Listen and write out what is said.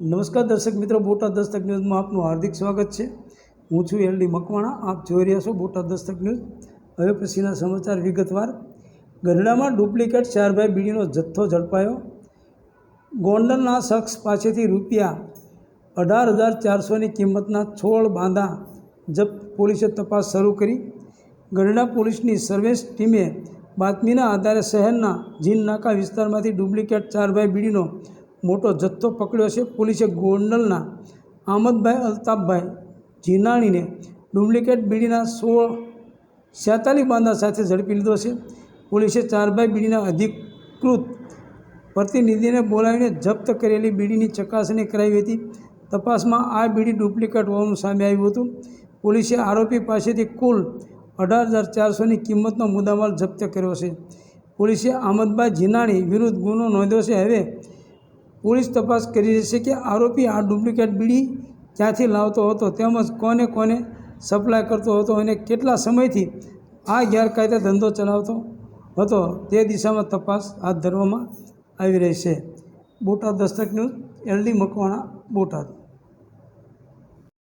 નમસ્કાર દર્શક મિત્રો, બોટાદ દસ્તક ન્યૂઝમાં આપનું હાર્દિક સ્વાગત છે. હું છું એલડી મકવાણા, આપ જોઈ રહ્યા છો બોટાદ દસ્તક ન્યૂઝ. હવે પછીના સમાચાર વિગતવાર. ગઢડામાં ડુપ્લિકેટ ચારભાઈ બીડીનો જથ્થો ઝડપાયો. ગોંડલના શખ્સ પાસેથી રૂપિયા અઢાર હજાર ચારસોની કિંમતના છોડ બાંધા જપ્ત પોલીસે તપાસ શરૂ કરી. ગઢડા પોલીસની સર્વેસ ટીમે બાતમીના આધારે શહેરના જીન નાકા વિસ્તારમાંથી ડુપ્લિકેટ ચારભાઈ બીડીનો મોટો જથ્થો પકડ્યો છે પોલીસે ગોંડલના આમદભાઈ અલ્તાફભાઈ જીનાણીને ડુપ્લિકેટ બીડીના સોળ છેતાલીસ બાંધા સાથે ઝડપી લીધો છે. પોલીસે ચારભાઈ બીડીના અધિકૃત પ્રતિનિધિને બોલાવીને જપ્ત કરેલી બીડીની ચકાસણી કરાવી હતી. તપાસમાં આ બીડી ડુપ્લિકેટ હોવાનું સામે આવ્યું હતું. પોલીસે આરોપી પાસેથી કુલ અઢાર હજાર ચારસોની કિંમતનો મુદ્દામાલ જપ્ત કર્યો છે. પોલીસે આમદભાઈ જીનાણી વિરુદ્ધ ગુનો નોંધ્યો છે. હવે પોલીસ તપાસ કરી રહી છે કે આરોપી આ ડુપ્લિકેટ બીડી ક્યાંથી લાવતો હતો તેમજ કોને કોને સપ્લાય કરતો હતો અને કેટલા સમયથી આ ગેરકાયદે ધંધો ચલાવતો હતો તે દિશામાં તપાસ હાથ ધરવામાં આવી રહી છે. Botad Dastak news LD Makwana, Botad.